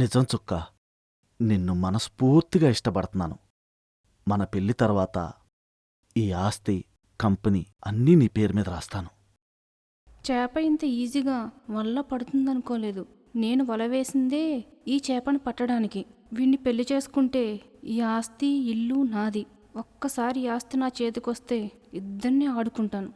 నిజం చుక్క. నిన్ను మనస్ఫూర్తిగా ఇష్టపడుతున్నాను. మన పెళ్ళి తర్వాత ఈ ఆస్తి కంపెనీ అన్నీ నీ పేరు మీద రాస్తాను. చేప ఇంత ఈజీగా వల్ల పడుతుందనుకోలేదు. నేను వల వేసిందే ఈ చేపను పట్టడానికి. వీణ్ణి పెళ్ళి చేసుకుంటే ఈ ఆస్తి ఇల్లు నాది. ఒక్కసారి ఆస్తి నా చేతికొస్తే ఇద్దరిని ఆడుకుంటాను.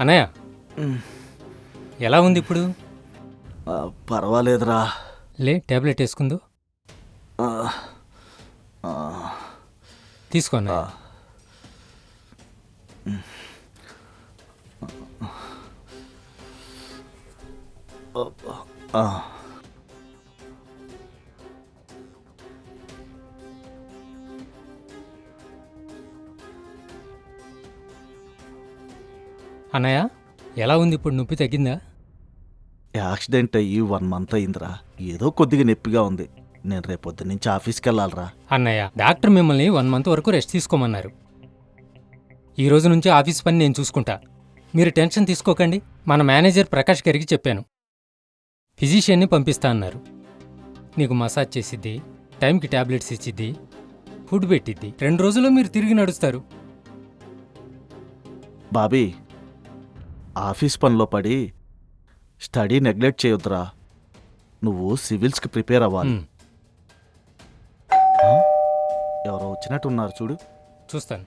అన్నయ్య. ఎలా ఉంది ఇప్పుడు? ఆ, పర్వాలేదురా. లే టాబ్లెట్ వేసుకుందు. ఆ, ఆ, తీసుకో అన్నయ్య. ఆ. అన్నయ్య ఎలా ఉంది ఇప్పుడు నొప్పి తగ్గిందా? యాక్సిడెంట్ అయ్యి వన్ మంత్ అయిందిరా. ఏదో కొద్దిగా నొప్పిగా ఉంది. నేను రేపొద్దు నుంచి ఆఫీస్కి వెళ్ళాలిరా అన్నయ్య డాక్టర్ మిమ్మల్ని వన్ మంత్ వరకు రెస్ట్ తీసుకోమన్నారు. ఈ రోజు నుంచి ఆఫీస్ పని నేను చూసుకుంటా. మీరు టెన్షన్ తీసుకోకండి. మన మేనేజర్ ప్రకాష్ గారికి చెప్పాను. ఫిజిషియన్ని పంపిస్తా అన్నారు. నీకు మసాజ్ చేసిద్ది టైంకి టాబ్లెట్స్ ఇచ్చిద్ది ఫుడ్ పెట్టిద్ది. రెండు రోజుల్లో మీరు తిరిగి నడుస్తారు. బాబీ ఆఫీస్ పనిలో పడి స్టడీ నెగ్లెక్ట్ చేయొద్దురా. నువ్వు సివిల్స్కి ప్రిపేర్ అవ్వాలి? ఎవరో వచ్చినట్టున్నారు చూడు. చూస్తాను.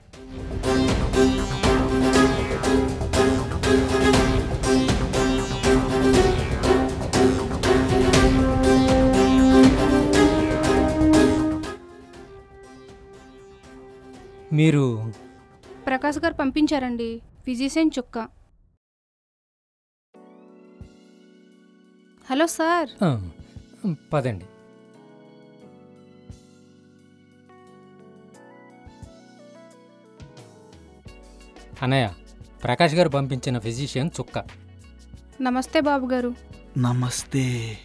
మీరు ప్రకాష్ గారు పంపించారండి. ఫిజిషియన్ చుక్క. Hello sir. పదండి. అన్నయ్య ప్రకాష్ గారు పంపించిన ఫిజిషియన్ చుక్క. నమస్తే బాబు గారు నమస్తే.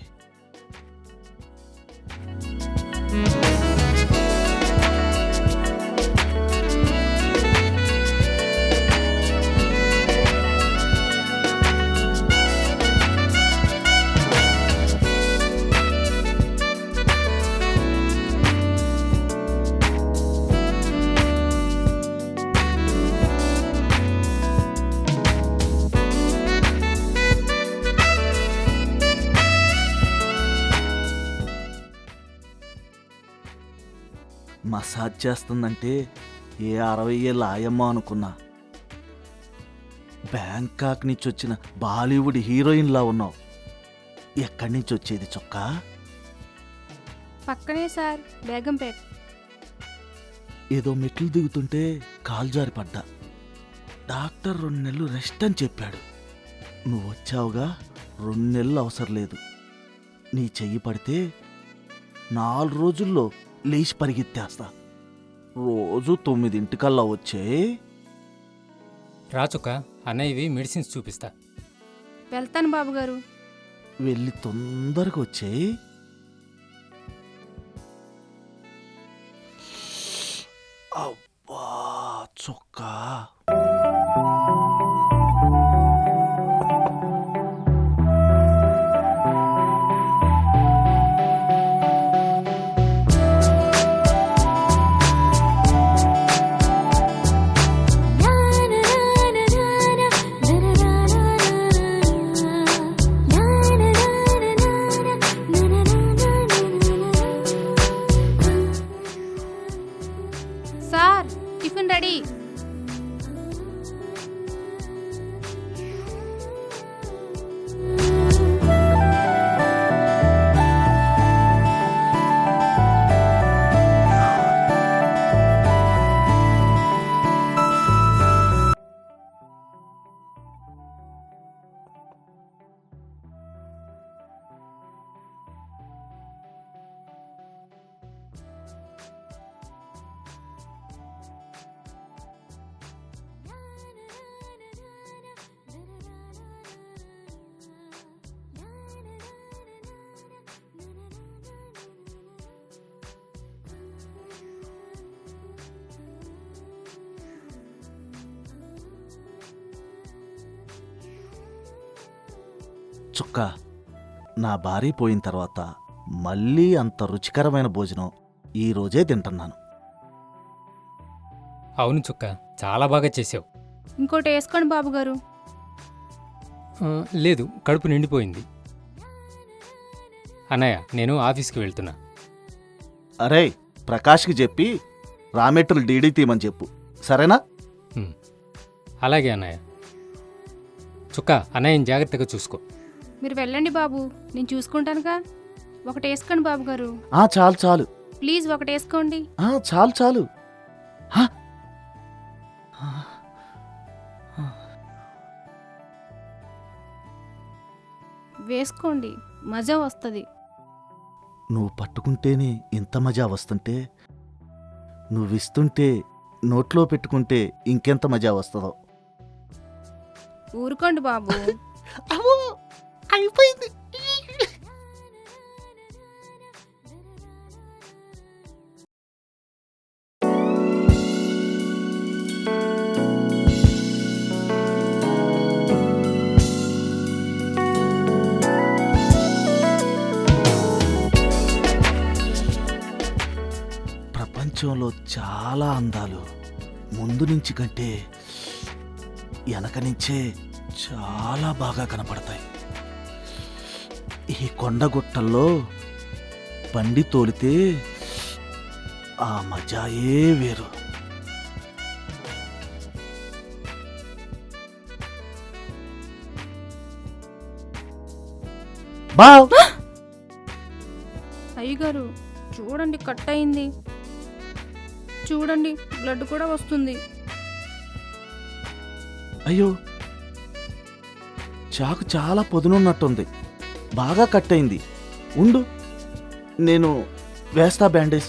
మసాజ్ చేస్తుందంటే ఏ అరవై ఏళ్ళ ఆయమ్మ అనుకున్నా. బ్యాంకాక్ నుంచి వచ్చిన బాలీవుడ్ హీరోయిన్లా ఉన్నావు. ఎక్కడి నుంచి వచ్చేది చొక్కా? పక్కనే సార్ బేగంపేట్. ఏదో మెట్లు దిగుతుంటే కాలు జారి పడ్డా డాక్టర్ రెండు నెలలు రెస్ట్ అని చెప్పాడు. నువ్వు వచ్చావుగా రెండు నెలలు అవసరం లేదు. నీ చెయ్యి పడితే నాలుగు రోజుల్లో లేచి పరిగెత్తేస్తా. రోజు తొమ్మిదింటికల్లా వచ్చే? రాచుక్క అన్నయ్య ఇవి మెడిసిన్స్ చూపిస్తా. వెళ్తాను బాబు గారు వెళ్ళి తొందరగా వచ్చే అబ్బా చొక్కా. டிஃபன் చుక్క. నా భార్య పోయిన తర్వాత మళ్ళీ అంత రుచికరమైన భోజనం ఈ రోజే తింటున్నాను. అవును చుక్క చాలా బాగా చేసావు. ఇంకోటి వేసుకోండి బాబుగారు. ఆ, లేదు కడుపు నిండిపోయింది. అన్నయ్య నేను ఆఫీస్కి వెళ్తున్నా. అరే ప్రకాష్కి చెప్పి రామెట్టులు డీడీ తీయమని చెప్పు. సరేనా. అలాగే అన్నయ్య. చుక్క అన్నయ్యని జాగ్రత్తగా చూసుకో. మీరు వెళ్ళండి బాబు నేను చూసుకుంటానుగా. ఒకటి వేసుకోండి బాబుగారు ఆ చాలు చాలు. ప్లీజ్ ఒకటి వేసుకోండి. ఆ చాలు చాలు. హ? వేసుకోండి మజా వస్తుంది. నువ్వు పట్టుకుంటేనే ఇంత మజా వస్తుంటే నువ్విస్తుంటే నోట్లో పెట్టుకుంటే ఇంకెంత మజా వస్తుందో. ఊరుకోండి బాబు. అయిపోయింది ప్రపంచంలో చాలా అందాలు. ముందు నుంచి కంటే వెనక నుంచే చాలా బాగా కనపడతాయి. ఈ కొండగుట్టల్లో బండి తోలితే ఆ మజాయే వేరు. బావ్. అయ్యగారు చూడండి కట్ అయింది. చూడండి బ్లడ్ కూడా వస్తుంది. అయ్యో చాకు చాలా పొదునున్నట్టుంది. బాగా కట్ అయింది. ఉండు. నేను వేస్తా బ్యాండేజ్.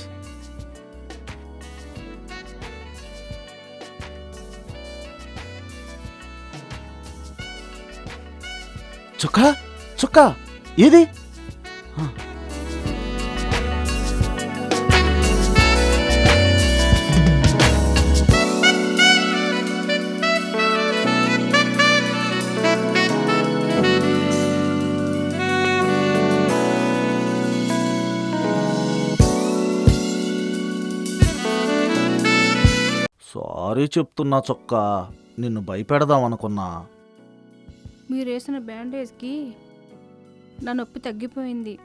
చుక్క? చుక్క? ఏది? సారీ చెప్తున్నా చొక్క నిన్ను భయపెడదాం అనుకున్నా మీరు వేసిన బ్యాండేజ్కి నా నొప్పి తగ్గిపోయింది.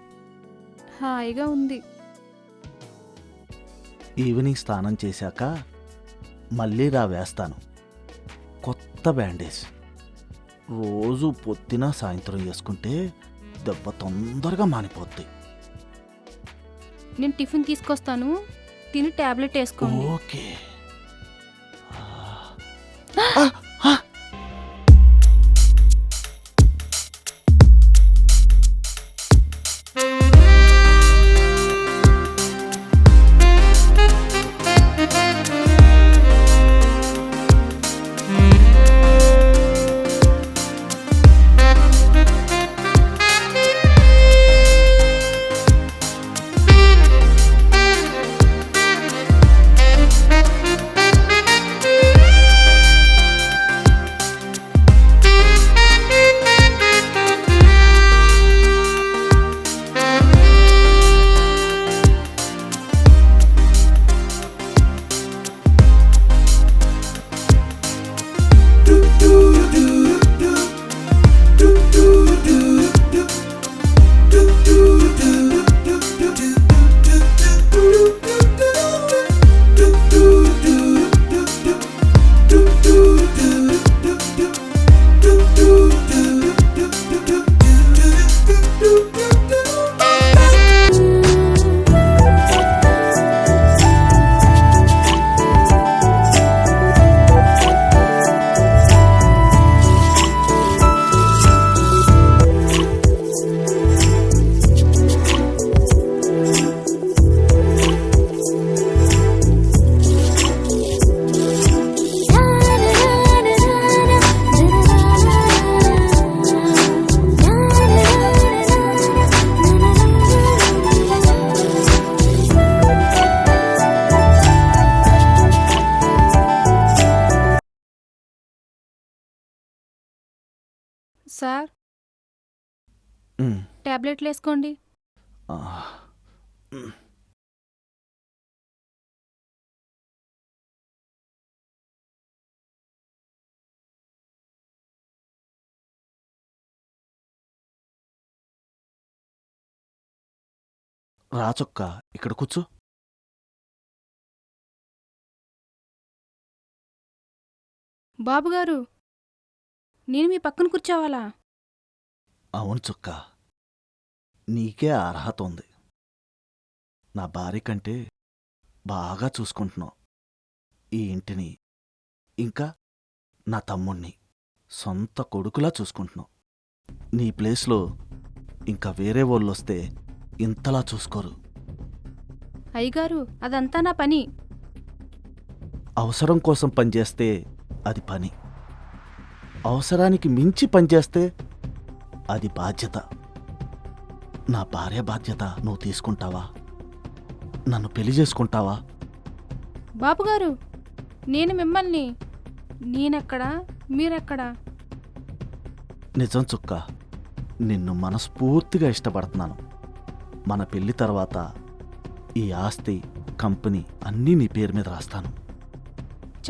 హాయిగా ఉంది. ఈవినింగ్ స్నానం చేశాక మళ్ళీ రా వేస్తాను. కొత్త బ్యాండేజ్. రోజు పొద్దున సాయంత్రం వేసుకుంటే దెబ్బ తొందరగా మానిపోద్ది. నేను టిఫిన్ తీసుకొస్తాను. తిని టాబ్లెట్ వేసుకోండి. ఓకే. సార్? ఉమ్, టాబ్లెట్లు వేసుకోండి. రాచొక్క ఇక్కడ కూర్చో. బాబుగారు నేను మీ పక్కన కూర్చోవాలా? అవును చుక్క. నీకే అర్హత ఉంది. నా భార్య కంటే బాగా చూసుకుంటున్నావు. ఈ ఇంటిని ఇంకా నా తమ్ముణ్ణి సొంత కొడుకులా చూసుకుంటున్నావు. నీ ప్లేస్లో ఇంకా వేరే వాళ్ళు వస్తే ఇంతలా చూసుకోరు. అయ్యగారు అదంతా నా పని. అవసరం కోసం పనిచేస్తే అది పని. అవసరానికి మించి పనిచేస్తే అది బాధ్యత. నా భార్య బాధ్యత నువ్వు తీసుకుంటావా? నన్ను పెళ్ళి చేసుకుంటావా? బాబుగారు నేను మిమ్మల్ని నేనెక్కడా మీరెక్కడా? నిజం చుక్క నిన్ను మనస్ఫూర్తిగా ఇష్టపడుతున్నాను. మన పెళ్ళి తర్వాత ఈ ఆస్తి కంపెనీ అన్నీ నీ పేరు మీద రాస్తాను.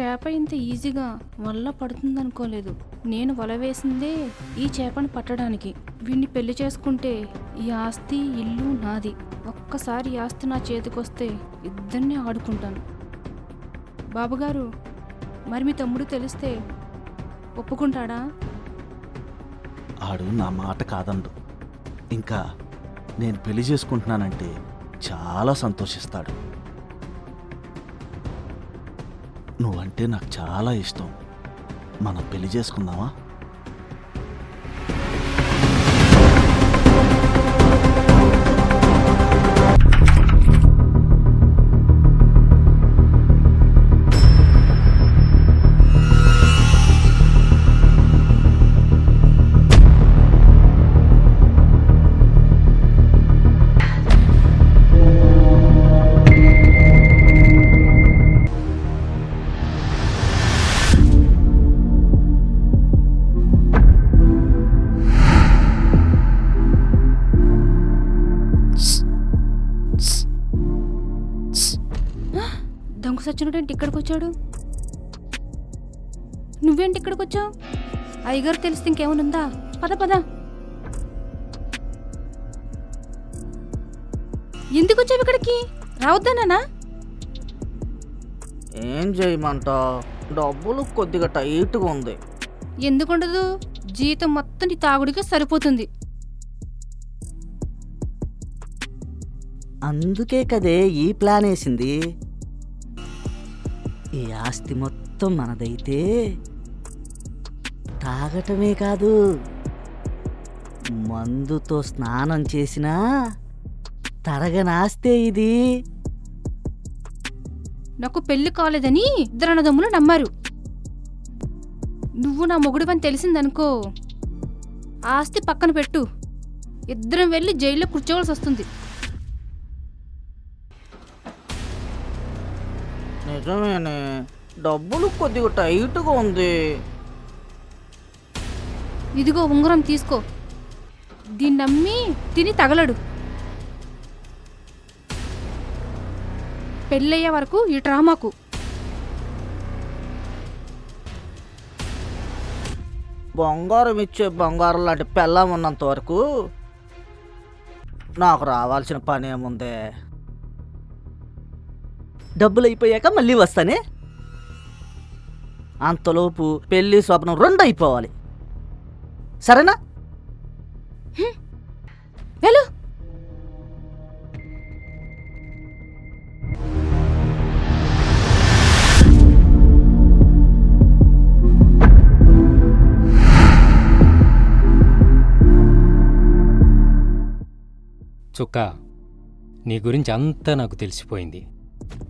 చేప ఇంత ఈజీగా వల్ల పడుతుందనుకోలేదు. నేను వల వేసిందే ఈ చేపను పట్టడానికి. వీణ్ణి పెళ్ళి చేసుకుంటే ఈ ఆస్తి ఇల్లు నాది. ఒక్కసారి ఆస్తి నా చేతికొస్తే ఇద్దరిని ఆడుకుంటాను. బాబుగారు మరి మీ తమ్ముడు తెలిస్తే ఒప్పుకుంటాడా? ఆడు నా మాట కాదండు ఇంకా నేను పెళ్ళి చేసుకుంటున్నానంటే చాలా సంతోషిస్తాడు. నువ్వంటే నాకు చాలా ఇష్టం. మనం పెళ్ళి చేసుకుందామా? సచ్చినోడేంటి ఇక్కడికి వచ్చాడు నువ్వేంటి ఇక్కడికి వచ్చావు అయ్యగారు తెలిస్తే ఇంకేమనుందా పద పద. ఎందుకు వచ్చావు ఇక్కడికి రావద్దన్నానా ఏం చేయమంటావు డబ్బులు కొద్దిగా టైట్గా ఉంది. ఎందుకుండదు జీతం మొత్తం నీ తాగుడికి సరిపోతుంది. అందుకే కదే ఈ ప్లాన్ వేసింది. ఈ ఆస్తి మొత్తం మనదైతే తాగటమే కాదు మందుతో స్నానం చేసినా తరగని ఆస్తే ఇది. నాకు పెళ్ళి కాలేదని ఇద్దరు అన్నదమ్ములు నమ్మారు. నువ్వు నా మొగుడివని తెలిసిందనుకో ఆస్తి పక్కన పెట్టు. ఇద్దరం వెళ్ళి జైల్లో కూర్చోవలసి వస్తుంది నిజమేనే. డబ్బులు కొద్దిగా టైట్గా ఉంది. ఇదిగో ఉంగరం తీసుకో. దీన్ని నమ్మి తిని తగలడు. పెళ్ళయ్యే వరకు ఈ డ్రామాకు. బంగారం ఇచ్చే బంగారం లాంటి పెళ్ళం ఉన్నంత వరకు నాకు రావాల్సిన పని ఏముంది డబ్బులు అయిపోయాక మళ్ళీ వస్తానే? అంతలోపు పెళ్ళి స్వప్నం రెండు అయిపోవాలి సరేనా వెళ్ళు. చుక్క నీ గురించి అంతా నాకు తెలిసిపోయింది.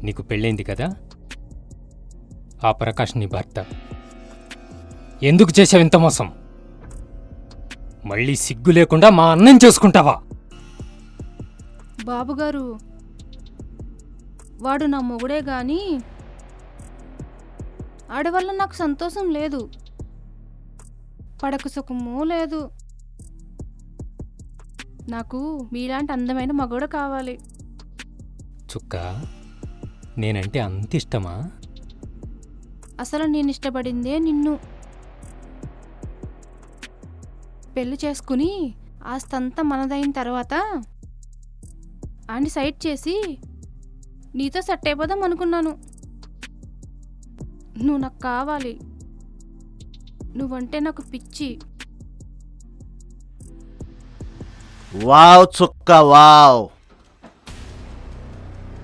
నీకు పెళ్ళైంది కదా? ఆ ప్రకాష్ నీ భర్త. ఎందుకు చేసావు ఇంత మోసం? మళ్ళీ సిగ్గు లేకుండా మా అన్నం చేసుకుంటావా? బాబుగారు వాడు నా మొగుడే గాని ఆడి వల్ల నాకు సంతోషం లేదు. పడక సుఖము లేదు. నాకు మీలాంటి అందమైన మగోడు కావాలి. చుక్క? నేనంటే అంత ఇష్టమా? అసలు నేను ఇష్టపడిందే నిన్ను. పెళ్ళి చేసుకుని ఆస్తంతా మనదైన తర్వాత అని సైడ్ చేసి నీతో సెట్ అయిపోదాం అనుకున్నాను. నువ్వు నాకు కావాలి. నువ్వంటే నాకు పిచ్చి. వావ్ చుక్క వావ్.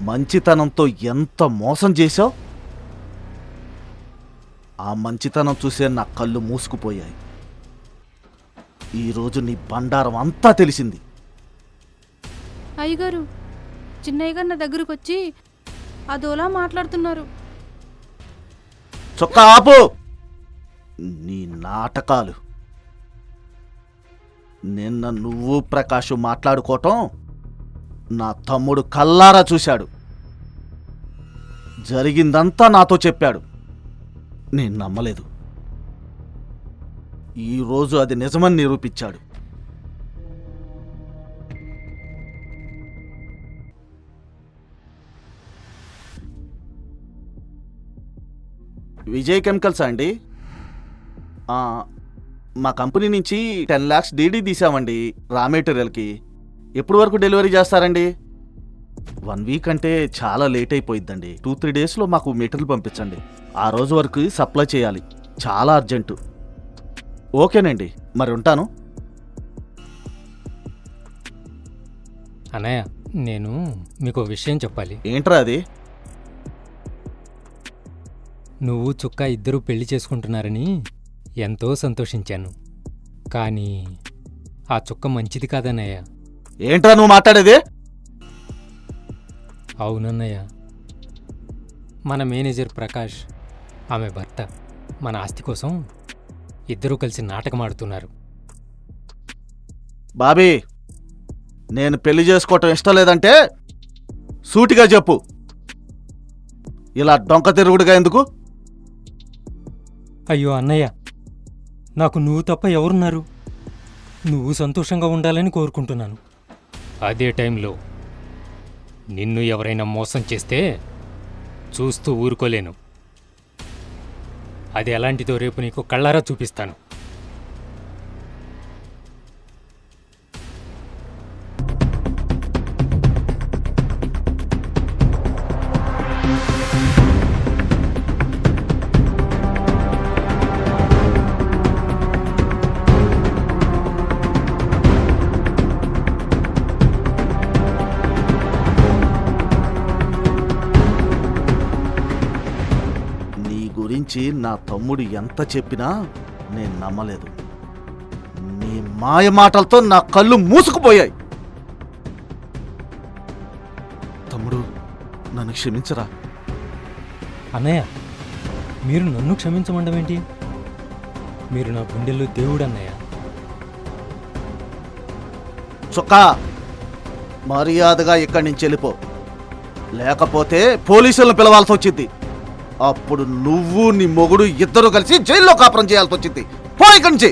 మంచితనంతో ఎంత మోసం చేశావు? ఆ మంచితనం చూసే నా కళ్ళు మూసుకుపోయాయి. ఈరోజు నీ బండారం అంతా తెలిసింది. అయ్యగారు చిన్నయ్య గారు నా దగ్గరకు వచ్చి అదోలా మాట్లాడుతున్నారు. చొక్కా ఆపు! నీ నాటకాలు. నిన్న నువ్వు ప్రకాష్ మాట్లాడుకోవటం నా తమ్ముడు కల్లారా చూశాడు. జరిగిందంతా నాతో చెప్పాడు. నేను నమ్మలేదు. ఈరోజు అది నిజమని నిరూపించాడు. విజయ్ కెమికల్స్ అండి. మా కంపెనీ నుంచి టెన్ ల్యాక్స్ డీడీ తీసామండి రా మెటీరియల్కి ఎప్పుడు వరకు డెలివరీ చేస్తారండి? వన్ వీక్ అంటే చాలా లేట్ అయిపోయిద్దండి. టూ త్రీ డేస్లో మాకు మెటీరియల్ పంపించండి. ఆ రోజు వరకు సప్లై చేయాలి. చాలా అర్జెంటు. ఓకేనండి. మరి ఉంటాను. అన్నయ్య నేను మీకు ఒక విషయం చెప్పాలి. ఏంట్రా అది? నువ్వు చుక్క ఇద్దరూ పెళ్ళి చేసుకుంటున్నారని ఎంతో సంతోషించాను. కానీ ఆ చుక్క మంచిది కాదన్నయ్య. ఏంట్రా నువ్వు మాట్లాడేది? అవునన్నయ్య. మన మేనేజర్ ప్రకాష్ ఆమె భర్త మన ఆస్తి కోసం ఇద్దరూ కలిసి నాటకం ఆడుతున్నారు బాబీ నేను పెళ్ళి చేసుకోవటం ఇష్టం లేదంటే సూటిగా చెప్పు. ఇలా డొంక తిరుగుడుగా ఎందుకు? అయ్యో అన్నయ్య నాకు నువ్వు తప్ప ఎవరున్నారు? నువ్వు సంతోషంగా ఉండాలని కోరుకుంటున్నాను. అదే టైంలో నిన్ను ఎవరైనా మోసం చేస్తే చూస్తూ ఊరుకోలేను. అది ఎలాంటిదో రేపు నీకు కళ్ళారా చూపిస్తాను. గురించి నా తమ్ముడు ఎంత చెప్పినా నేను నమ్మలేదు. నీ మాయ మాటలతో నా కళ్ళు మూసుకుపోయాయి. తమ్ముడు నన్ను క్షమించరా? అన్నయ్య మీరు నన్ను క్షమించమండమేంటి మీరు నా గుండెల్లో దేవుడు అన్నయ్య. చొక్కా మర్యాదగా ఇక్కడి నుంచి వెళ్ళిపో. లేకపోతే పోలీసులను పిలవాల్సి వచ్చింది. అప్పుడు నువ్వు నీ మొగుడు ఇద్దరు కలిసి జైల్లో కాపురం చేయాల్సి వచ్చింది పో ఇక్కడి నుంచి